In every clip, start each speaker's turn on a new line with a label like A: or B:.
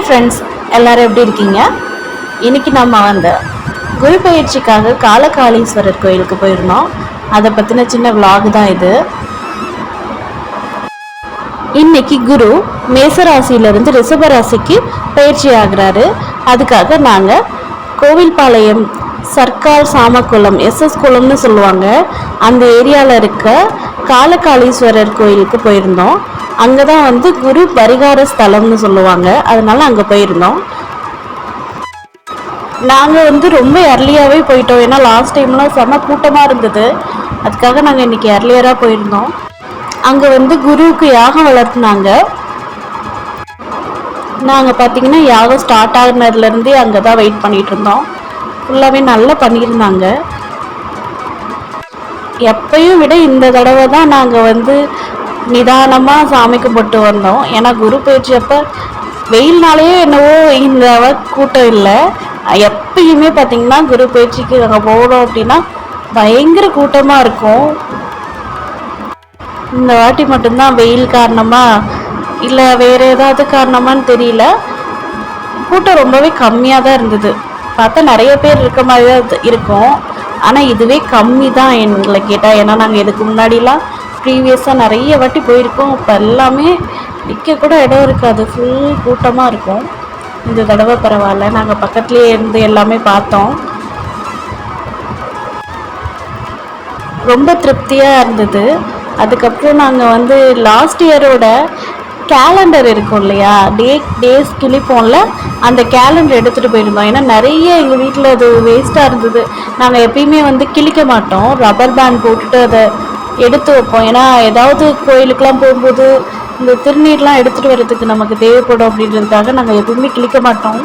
A: Hi friends எல்லாரும் எப்படி இருக்கீங்க? இன்னைக்கு நம்ம அந்த குரு பயிற்சிக்காக காலகாலீஸ்வரர் கோயிலுக்கு போயிருந்தோம். அதை பற்றின சின்ன vlog தான் இது. இன்னைக்கு குரு மேசராசியிலிருந்து ரிஷபராசிக்கு பயிற்சி ஆகுறாரு. அதுக்காக நாங்கள் கோவில்பாளையம் சர்க்கார் சாமக்குளம் எஸ்எஸ் குளம்னு சொல்லுவாங்க. அந்த ஏரியாவில் இருக்க காலகாலீஸ்வரர் கோயிலுக்கு போயிருந்தோம். அங்கே தான் வந்து குரு பரிகார ஸ்தலம்னு சொல்லுவாங்க. அதனால அங்கே போயிருந்தோம். நாங்கள் வந்து ரொம்ப early-ஆவே போயிட்டோம். ஏன்னா லாஸ்ட் டைம்லாம் செம்ம கூட்டமாக இருந்தது. அதுக்காக நாங்கள் இன்னைக்கு earlier-ஆ போயிருந்தோம். அங்கே வந்து குருவுக்கு யாகம் வளர்த்துனாங்க. நாங்கள் பார்த்தீங்கன்னா யாகம் ஸ்டார்ட் ஆகினதுலேருந்தே அங்கே தான் வெயிட் பண்ணிகிட்டு இருந்தோம். ஃபுல்லாகவே நல்லா பண்ணியிருந்தாங்க. எப்பையும் விட இந்த தடவை தான் நாங்கள் வந்து நிதானமாக சாமி கும்பிட்டு வந்தோம். ஏன்னா குரு பயிற்சி அப்போ வெயில்னாலேயே என்னவோ இந்த கூட்டம் இல்லை. எப்பயுமே பார்த்தீங்கன்னா குரு பயிற்சிக்கு நாங்கள் போகிறோம் அப்படின்னா பயங்கர கூட்டமாக இருக்கும். இந்த வாட்டி மட்டும்தான் வெயில் காரணமாக இல்லை வேறு ஏதாவது காரணமான்னு தெரியல. கூட்டம் ரொம்பவே கம்மியாக தான் இருந்தது. பார்த்தா நிறைய பேர் இருக்க மாதிரி தான் இருக்கும். ஆனால் இதுவே கம்மி தான் எங்களை கேட்டால் ஏன்னா நாங்கள் இதுக்கு முன்னாடிலாம் ப்ரீவியஸாக நிறைய வாட்டி போயிருக்கோம். இப்போ எல்லாமே நிற்கக்கூட இடம் இருக்காது. ஃபுல் கூட்டமாக இருக்கும். இந்த தடவை பரவாயில்ல. நாங்கள் பக்கத்துலேயே இருந்து எல்லாமே பார்த்தோம். ரொம்ப திருப்தியாக இருந்தது. அதுக்கப்புறம் நாங்கள் வந்து லாஸ்ட் இயரோட கேலண்டர் இருக்கும் இல்லையா? டே டேஸ் கிளிப்போம்ல அந்த கேலண்டர் எடுத்துகிட்டு போயிருந்தோம். ஏன்னா நிறைய எங்கள் வீட்டில் அது வேஸ்ட்டாக இருந்தது. நாங்கள் எப்பயுமே வந்து கிழிக்க மாட்டோம். ரப்பர் பேண்ட் போட்டுட்டு அதை எடுத்து வைப்போம். ஏன்னா ஏதாவது கோயிலுக்கெலாம் போகும்போது இந்த திருநீர்லாம் எடுத்துகிட்டு வர்றதுக்கு நமக்கு தேவைப்படும் அப்படின்றதுக்காக நாங்கள் எதுவுமே கிழிக்க மாட்டோம்.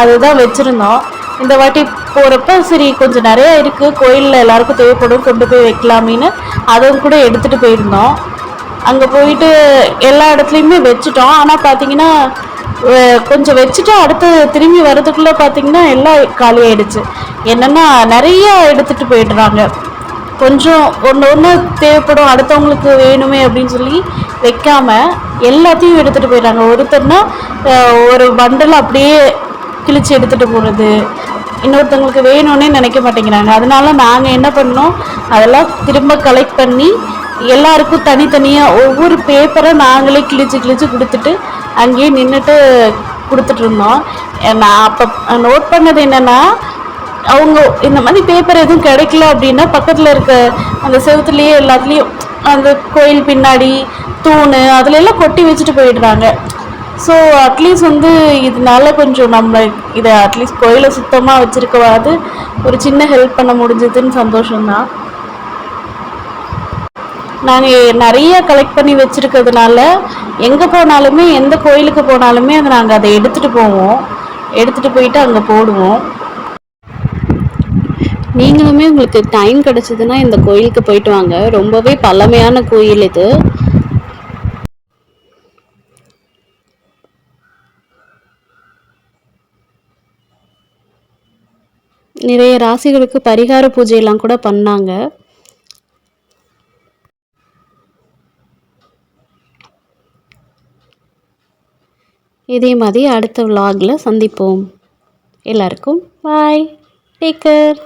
A: அதுதான் வச்சுருந்தோம். இந்த வாட்டி போகிறப்ப சரி கொஞ்சம் நிறையா இருக்குது கோயிலில் எல்லாருக்கும் தேவைப்படும். கொண்டு போய் வைக்கலாமேன்னு அதுவும் கூட எடுத்துகிட்டு போயிருந்தோம். அங்கே போயிட்டு எல்லா இடத்துலையுமே வச்சுட்டோம். ஆனால் பார்த்தீங்கன்னா கொஞ்சம் வச்சுட்டு அடுத்து திரும்பி வர்றதுக்குள்ளே பார்த்தீங்கன்னா எல்லாம் காலியாயிடுச்சு என்னென்னா நிறையா எடுத்துகிட்டு போயிடுறாங்க. கொஞ்சம் ஒன்று ஒன்று தேவைப்படும் அடுத்தவங்களுக்கு வேணுமே அப்படின்னு சொல்லி வைக்காமல் எல்லாத்தையும் எடுத்துகிட்டு போயிடுறாங்க. ஒருத்தர்னா ஒரு பண்டல் அப்படியே கிழிச்சு எடுத்துகிட்டு போகிறது இன்னொருத்தவங்களுக்கு வேணும்னே நினைக்க மாட்டேங்கிறாங்க. அதனால நாங்கள் என்ன பண்ணோம்? அதெல்லாம் திரும்ப கலெக்ட் பண்ணி எல்லாருக்கும் தனித்தனியாக ஒவ்வொரு பேப்பரை நாங்களே கிழிச்சு கிழிச்சு கொடுத்துட்டு அங்கேயே நின்றுட்டு கொடுத்துட்ருந்தோம் நான் அப்போ நோட் பண்ணது என்னென்னா அவங்க இந்த மாதிரி பேப்பர் எதுவும் கிடைக்கல அப்படின்னா பக்கத்தில் இருக்க அந்த செவத்துலேயே எல்லாத்துலேயும் அந்த கோயில் பின்னாடி தூண் அதுல எல்லாம் கொட்டி வச்சுட்டு போயிடுறாங்க. ஸோ அட்லீஸ்ட் வந்து இதனால கொஞ்சம் நம்ம இதை அட்லீஸ்ட் கோயிலை சுத்தமாக வச்சுருக்கவாது. ஒரு சின்ன ஹெல்ப் பண்ண முடிஞ்சதுன்னு சந்தோஷம்தான். நாங்கள் நிறைய கலெக்ட் பண்ணி வச்சுருக்கிறதுனால எங்கே போனாலுமே எந்த கோயிலுக்கு போனாலுமே அதை நாங்கள் அதை எடுத்துகிட்டு போவோம். எடுத்துகிட்டு போயிட்டு அங்கே போடுவோம். நீங்களுமே உங்களுக்கு டைம் கிடைச்சதுன்னா இந்த கோயிலுக்கு போயிட்டு வாங்க. ரொம்பவே பழமையான கோயில் இது. நிறைய ராசிகளுக்கு பரிகார பூஜையெல்லாம் கூட பண்ணாங்க. இதே மாதிரி அடுத்த விலாகில் சந்திப்போம். எல்லாருக்கும் பாய் டேக் கேர்